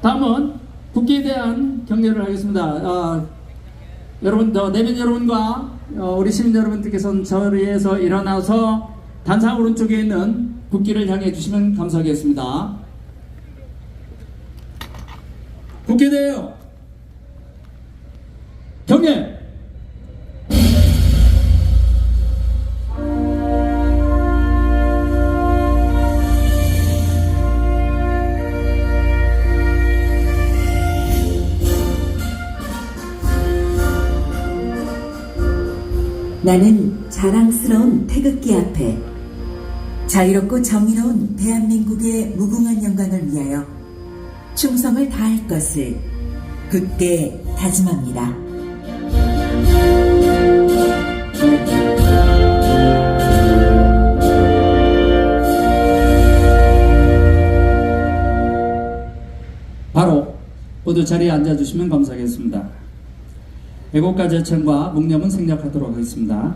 다음은 국기에 대한 경례를 하겠습니다. 아, 여러분, 저 내빈 여러분과 어, 우리 시민 여러분들께서는 저리에서 일어나서 단상 오른쪽에 있는 국기를 향해 주시면 감사하겠습니다. 국기대요 경례! 나는 자랑스러운 태극기 앞에 자유롭고 정의로운 대한민국의 무궁한 영광을 위하여 충성을 다할 것을 굳게 다짐합니다. 바로 모두 자리에 앉아주시면 감사하겠습니다. 애국가 제천과 묵념은 생략하도록 하겠습니다.